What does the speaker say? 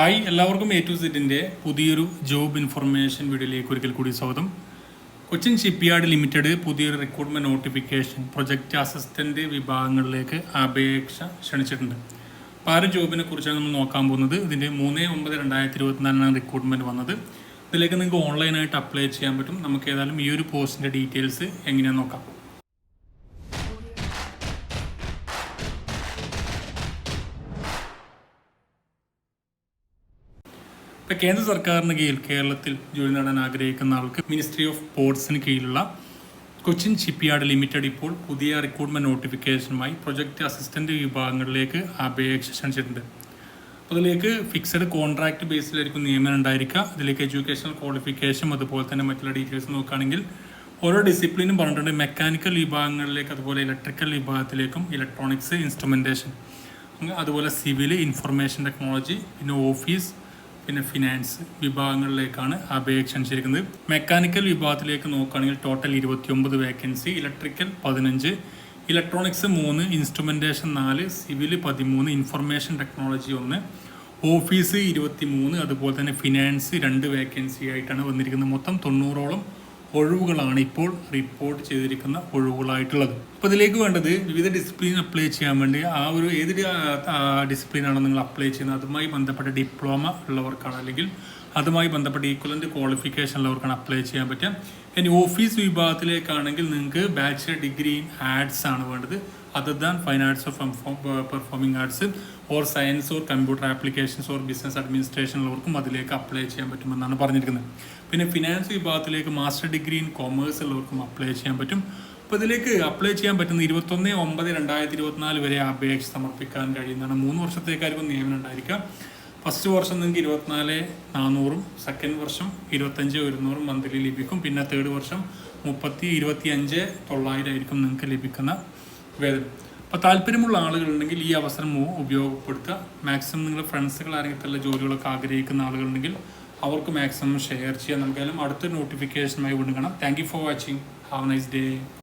Hi എല്ലാവർക്കും A to സെറ്റിന്റെ പുതിയൊരു ജോബ് ഇൻഫർമേഷൻ വീഡിയോയിലേക്ക് ഒരിക്കൽ കൂടി സ്വാഗതം. കൊച്ചിൻ ഷിപ്പ്യാർഡ് ലിമിറ്റഡ് പുതിയൊരു റിക്രൂട്ട്മെന്റ് നോട്ടിഫിക്കേഷൻ പ്രൊജക്റ്റ് അസിസ്റ്റന്റ് വിഭാഗങ്ങളിലേക്ക് അപേക്ഷ ക്ഷണിച്ചിട്ടുണ്ട്. അപ്പോൾ ആ ഒരു ജോബിനെ കുറിച്ചാണ് നമ്മൾ നോക്കാൻ പോകുന്നത്. ഇതിന്റെ മൂന്ന് ഒമ്പത് രണ്ടായിരത്തി ഇരുപത്തിനാലിനാണ് റിക്രൂട്ട്മെന്റ് വന്നത്. ഇതിലേക്ക് നിങ്ങൾക്ക് ഓൺലൈനായിട്ട് അപ്ലൈ ചെയ്യാൻ പറ്റും. നമുക്ക് ഏതായാലും ഈ ഒരു പോസ്റ്റിന്റെ ഡീറ്റെയിൽസ് എങ്ങനെയാണെന്ന് നോക്കാം. ഇപ്പൊ കേന്ദ്ര സർക്കാരിന് കീഴിൽ കേരളത്തിൽ ജോലി നേടാൻ ആഗ്രഹിക്കുന്ന ആൾക്ക് മിനിസ്ട്രി ഓഫ് പോർട്സിന് കീഴിലുള്ള കൊച്ചിൻ ഷിപ്പ്യാർഡ് ലിമിറ്റഡ് ഇപ്പോൾ പുതിയ റിക്രൂട്ട്മെന്റ് നോട്ടിഫിക്കേഷനുമായി പ്രൊജക്ട് അസിസ്റ്റന്റ് വിഭാഗങ്ങളിലേക്ക് അപേക്ഷ ക്ഷണിച്ചിട്ടുണ്ട്. അതിലേക്ക് ഫിക്സഡ് കോൺട്രാക്ട് ബേസിലായിരിക്കും നിയമനം ഉണ്ടായിരിക്കുക. അതിലേക്ക് എഡ്യൂക്കേഷണൽ ക്വാളിഫിക്കേഷൻ അതുപോലെ തന്നെ മറ്റുള്ള ഡീറ്റെയിൽസ് നോക്കുകയാണെങ്കിൽ ഓരോ ഡിസിപ്ലിനും പറഞ്ഞിട്ടുണ്ട്. മെക്കാനിക്കൽ വിഭാഗങ്ങളിലേക്ക് അതുപോലെ ഇലക്ട്രിക്കൽ വിഭാഗത്തിലേക്കും ഇലക്ട്രോണിക്സ് ഇൻസ്ട്രുമെന്റേഷൻ അതുപോലെ സിവിൽ ഇൻഫർമേഷൻ ടെക്നോളജി പിന്നെ ഓഫീസ് പിന്നെ ഫിനാൻസ് വിഭാഗങ്ങളിലേക്കാണ് അപേക്ഷ ക്ഷണിച്ചിരിക്കുന്നത് മെക്കാനിക്കൽ വിഭാഗത്തിലേക്ക് നോക്കുകയാണെങ്കിൽ ടോട്ടൽ ഇരുപത്തിയൊമ്പത് വേക്കൻസി ഇലക്ട്രിക്കൽ പതിനഞ്ച് ഇലക്ട്രോണിക്സ് മൂന്ന് ഇൻസ്ട്രുമെന്റേഷൻ നാല് സിവിൽ പതിമൂന്ന് ഇൻഫർമേഷൻ ടെക്നോളജി ഒന്ന് ഓഫീസ് ഇരുപത്തി മൂന്ന് അതുപോലെ തന്നെ ഫിനാൻസ് രണ്ട് വേക്കൻസി ആയിട്ടാണ് വന്നിരിക്കുന്നത്. മൊത്തം തൊണ്ണൂറോളം ഒഴിവുകളാണ് ഇപ്പോൾ റിപ്പോർട്ട് ചെയ്തിരിക്കുന്ന ഒഴിവുകളായിട്ടുള്ളത്. അപ്പോൾ ഇതിലേക്ക് വേണ്ടത് വിവിധ ഡിസിപ്ലിൻ അപ്ലൈ ചെയ്യാൻ വേണ്ടി ആ ഒരു ഏത് ഡിസിപ്ലിനാണോ നിങ്ങൾ അപ്ലൈ ചെയ്യുന്നത്? അതുമായി ബന്ധപ്പെട്ട ഡിപ്ലോമ ഉള്ളവർക്കാണ് അല്ലെങ്കിൽ അതുമായി ബന്ധപ്പെട്ട ഈക്വലന്റ് ക്വാളിഫിക്കേഷൻ ഉള്ളവർക്കാണ് അപ്ലൈ ചെയ്യാൻ പറ്റുക. ഇനി ഓഫീസ് വിഭാഗത്തിലേക്കാണെങ്കിൽ നിങ്ങൾക്ക് ബാച്ചിലർ ഡിഗ്രി ഇൻ ആഡ്സ് ആണ് വേണ്ടത്. Other than fine arts of performing arts or science or computer applications or business administration ഉള്ളവർക്കും അതിലേക്ക് അപ്ലൈ ചെയ്യാൻ പറ്റുമെന്നാണ് പറഞ്ഞിരിക്കുന്നത്. പിന്നെ ഫിനാൻസ് വിഭാഗത്തിലേക്ക് മാസ്റ്റർ ഡിഗ്രി ഇൻ കോമേഴ്സ് ഉള്ളവർക്കും അപ്ലൈ ചെയ്യാൻ പറ്റും. അപ്പോൾ ഇതിലേക്ക് അപ്ലൈ ചെയ്യാൻ പറ്റുന്ന ഇരുപത്തൊന്ന് ഒമ്പത് രണ്ടായിരത്തി ഇരുപത്തിനാല് വരെ അപേക്ഷ സമർപ്പിക്കാൻ കഴിയുന്നതാണ്. മൂന്ന് വർഷത്തേക്കായിരിക്കും നിയമനം ഉണ്ടായിരിക്കുക. ഫസ്റ്റ് വർഷം നിങ്ങൾക്ക് ഇരുപത്തിനാല് നാനൂറും സെക്കൻഡ് വർഷം ഇരുപത്തഞ്ച് ഒരുന്നൂറും മന്ത്ലി ലഭിക്കും. പിന്നെ തേർഡ് വർഷം മുപ്പത്തി ഇരുപത്തി അഞ്ച് തൊള്ളായിരം ആയിരിക്കും നിങ്ങൾക്ക് ലഭിക്കുന്ന വേതനം അപ്പോൾ താല്പര്യമുള്ള ആളുകളുണ്ടെങ്കിൽ ഈ അവസരം ഉപയോഗപ്പെടുത്തുക. മാക്സിമം നിങ്ങൾ ഫ്രണ്ട്സുകൾ ആരെങ്കിലും ജോലികളൊക്കെ ആഗ്രഹിക്കുന്ന ആളുകളുണ്ടെങ്കിൽ അവർക്ക് മാക്സിമം ഷെയർ ചെയ്യാം നമുക്കായാലും അടുത്ത നോട്ടിഫിക്കേഷനുമായി വീണ്ടും thank you for watching have nice day